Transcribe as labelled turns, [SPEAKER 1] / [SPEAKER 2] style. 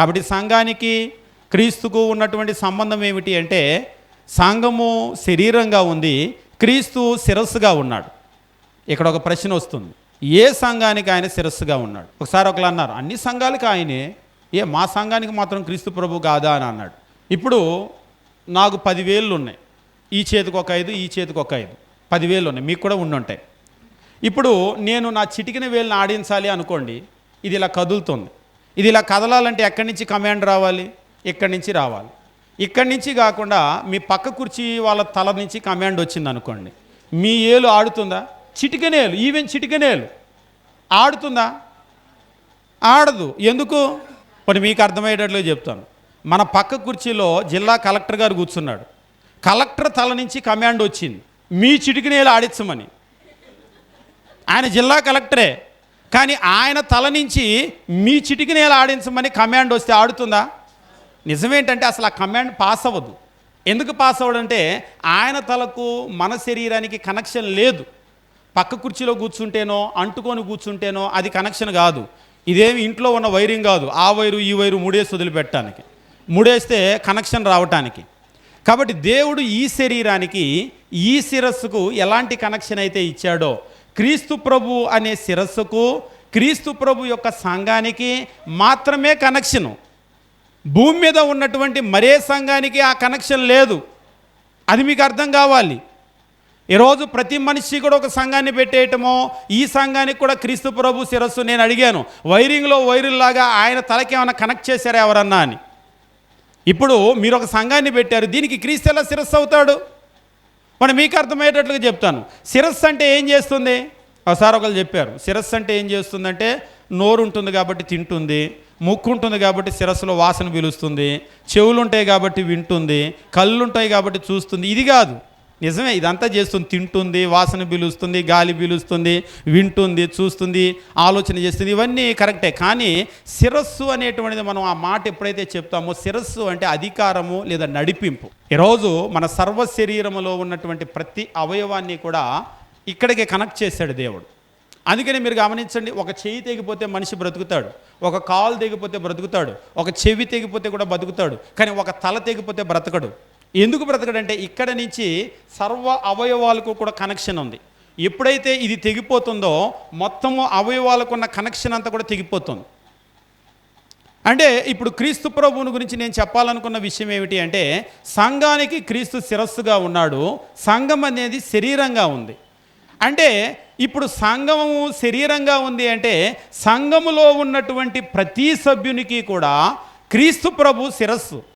[SPEAKER 1] కాబట్టి సంఘానికి క్రీస్తుకు ఉన్నటువంటి సంబంధం ఏమిటి అంటే సంఘము శరీరంగా ఉంది క్రీస్తు శిరస్సుగా ఉన్నాడు. ఇక్కడ ఒక ప్రశ్న వస్తుంది. ఏ సంఘానికి ఆయన శిరస్సుగా ఉన్నాడు? ఒకసారి ఒకరు అన్నారు అన్ని సంఘాలకు ఆయనే. ఏ మా సంఘానికి మాత్రం క్రీస్తు ప్రభు కాదా అని అన్నాడు. ఇప్పుడు నాకు పదివేలు ఉన్నాయి. ఈ చేతికి ఒక ఐదు ఈ చేతికి ఒక ఐదు. పదివేలు ఉన్నాయి. మీకు కూడా ఉండుంటాయి. ఇప్పుడు నేను నా చిటికిన వేలుని ఆడించాలి అనుకోండి ఇది ఇలా కదులుతుంది. ఇది ఇలా కదలాలంటే ఎక్కడి నుంచి కమాండ్ రావాలి? ఇక్కడి నుంచి రావాలి. ఇక్కడి నుంచి కాకుండా మీ పక్క కుర్చీ వాళ్ళ తల నుంచి కమాండ్ వచ్చింది అనుకోండి మీ ఏలు ఆడుతుందా? చిటికనేలు ఈవెన్ చిటికనేలు ఆడుతుందా? ఆడదు. ఎందుకు? మరి మీకు అర్థమయ్యేటట్లు చెప్తాను. మన పక్క కుర్చీలో జిల్లా కలెక్టర్ గారు కూర్చున్నాడు. కలెక్టర్ తల నుంచి కమాండ్ వచ్చింది. మీ చిటికనేలు ఆడించమని. ఆయన జిల్లా కలెక్టరే. కానీ ఆయన తల నుంచి మీ చిటికినేలా ఆడించమని కమాండ్ వస్తే ఆడుతుందా? నిజమేంటంటే అసలు ఆ కమాండ్ పాస్ అవ్వదు. ఎందుకు పాస్ అవ్వడంటే ఆయన తలకు మన శరీరానికి కనెక్షన్ లేదు. పక్క కుర్చీలో కూర్చుంటేనో అంటుకొని కూర్చుంటేనో అది కనెక్షన్ కాదు. ఇదేమి ఇంట్లో ఉన్న వైరింగ్ కాదు. ఆ వైరు ఈ వైరు మూడేసి వదిలిపెట్టడానికి. ముడేస్తే కనెక్షన్ రావటానికి. కాబట్టి దేవుడు ఈ శరీరానికి ఈ శిరస్సుకు ఎలాంటి కనెక్షన్ అయితే ఇచ్చాడో క్రీస్తు ప్రభు అనే శిరస్సుకు క్రీస్తు ప్రభు యొక్క సంఘానికి మాత్రమే కనెక్షను భూమి మీద ఉన్నటువంటి మరే సంఘానికి ఆ కనెక్షన్ లేదు. అది మీకు అర్థం కావాలి. ఈరోజు ప్రతి మనిషి కూడా ఒక సంఘాన్ని పెట్టేయటమో ఈ సంఘానికి కూడా క్రీస్తు ప్రభు శిరస్సు నేను అడిగాను. వైరింగ్లో వైరుల్లాగా ఆయన తలకి ఏమైనా కనెక్ట్ చేశారా ఎవరన్నా అని. ఇప్పుడు మీరు ఒక సంఘాన్ని పెట్టారు దీనికి క్రీస్తు ఎలా శిరస్సు అవుతాడు? మరి మీకు అర్థమయ్యేటట్లుగా చెప్తాను. శిరస్సు అంటే ఏం చేస్తుంది? ఒకసారి ఒకరు చెప్పారు. శిరస్సు అంటే ఏం చేస్తుందంటే నోరు ఉంటుంది కాబట్టి తింటుంది ముక్కు ఉంటుంది కాబట్టి శిరస్సులో వాసన పీలుస్తుంది చెవులు ఉంటాయి కాబట్టి వింటుంది కళ్ళు ఉంటాయి కాబట్టి చూస్తుంది. ఇది కాదు. నిజమే ఇదంతా చేస్తుంది తింటుంది వాసన పీలుస్తుంది గాలి పీలుస్తుంది వింటుంది చూస్తుంది ఆలోచన చేస్తుంది ఇవన్నీ కరెక్టే. కానీ శిరస్సు అనేటువంటిది మనం ఆ మాట ఎప్పుడైతే చెప్తామో శిరస్సు అంటే అధికారము లేదా నడిపింపు. ఈరోజు మన సర్వ శరీరములో ఉన్నటువంటి ప్రతి అవయవాన్ని కూడా ఇక్కడికి కనెక్ట్ చేశాడు దేవుడు. అందుకని మీరు గమనించండి ఒక చెయ్యి తెగిపోతే మనిషి బ్రతుకుతాడు ఒక కాలు తెగిపోతే బ్రతుకుతాడు ఒక చెవి తెగిపోతే కూడా బతుకుతాడు కానీ ఒక తల తెగిపోతే బ్రతకడు. ఎందుకు బ్రతకడంటే ఇక్కడ నుంచి సర్వ అవయవాలకు కూడా కనెక్షన్ ఉంది. ఎప్పుడైతే ఇది తెగిపోతుందో మొత్తము అవయవాలకు ఉన్న కనెక్షన్ అంతా కూడా తెగిపోతుంది. అంటే ఇప్పుడు క్రీస్తు ప్రభువుని గురించి నేను చెప్పాలనుకున్న విషయం ఏమిటి అంటే సంఘానికి క్రీస్తు శిరస్సుగా ఉన్నాడు సంఘం అనేది శరీరంగా ఉంది. అంటే ఇప్పుడు సంఘము శరీరంగా ఉంది అంటే సంఘములో ఉన్నటువంటి ప్రతి సభ్యునికి కూడా క్రీస్తు ప్రభు శిరస్సు.